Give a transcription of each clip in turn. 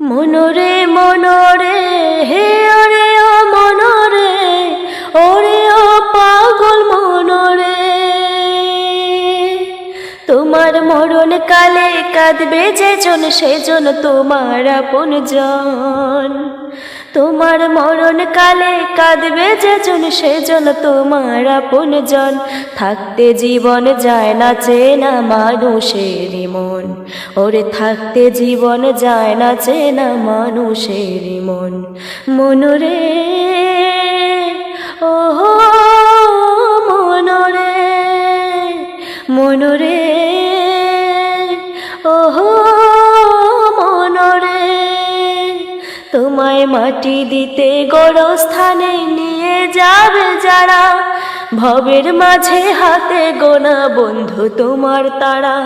মনরে মনরে, হে ওরে ও মনরে, ওরে ও পাগল মনরে। তোমার মরণ কালে কাঁদবে যেজন, সেজন তোমার আপন জন তোমার মরণ কালে কাঁদবে যে জন সেজন তোমার আপন জন। থাকতে জীবন যায় না, চেনা মানুষের মন। ওরে, থাকতে জীবন যায় না, চেনা মানুষের মন। মনরে ও মনরে মনরে তোমায় মাটি দিতে গড়স্থানে নিয়ে যাবে যারা। ভবের মাঝে হাতে গোনা বন্ধু তোমার তারা।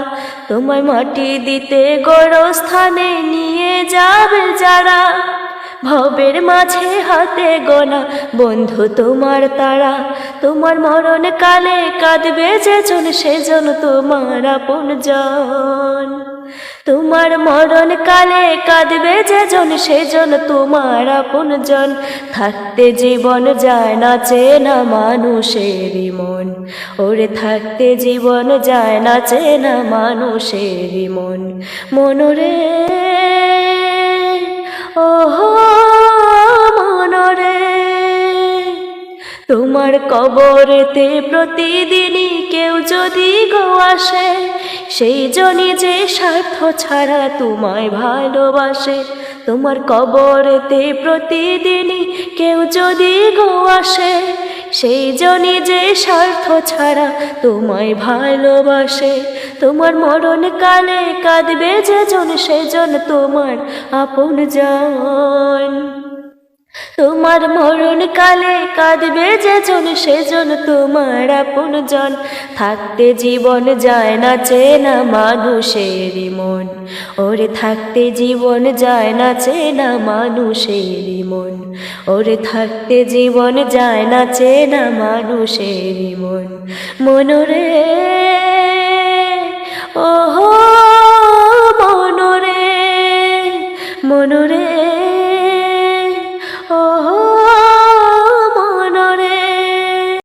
তোমায় মাটি দিতে গড়স্থানে নিয়ে যাবে যারা। ভবের মাঝে হাতে গোনা বন্ধু তোমার তারা। তোমার মরণ কালে কাঁদবে যে জন সেজন তোমার আপন জন। তোমার মরণ কালে কাঁদবে যে জন সেজন তোমার আপন জন। থাকতে জীবন যায় না চেনা মানুষের মন। ওরে, থাকতে জীবন যায় না চেনা মানুষের মন। মনরে, ওহো, মনরে। তোমার কবরেতে প্রতিদিনই কেউ যদি গো আসে সেই জনই যে স্বার্থ ছাড়া তোমায় ভালোবাসে, তোমার কবরেতে প্রতিদিনই কেউ যদি গো আসে, সেই জনই যে স্বার্থ ছাড়া তোমায় ভালোবাসে, তোমার মরণ কালে কাঁদবে যে জন সেজন তোমার আপন জন। তোমার মরণ কালে কাঁদবে যে জন সেজন তোমার আপন জন। থাকতে জীবন যায় না, চেনা মানুষের মন। ওরে, থাকতে জীবন যায় না, চেনা মানুষের মন। ওরে, থাকতে জীবন যায় না, চেনা মানুষের মন। মনরে, ওহো!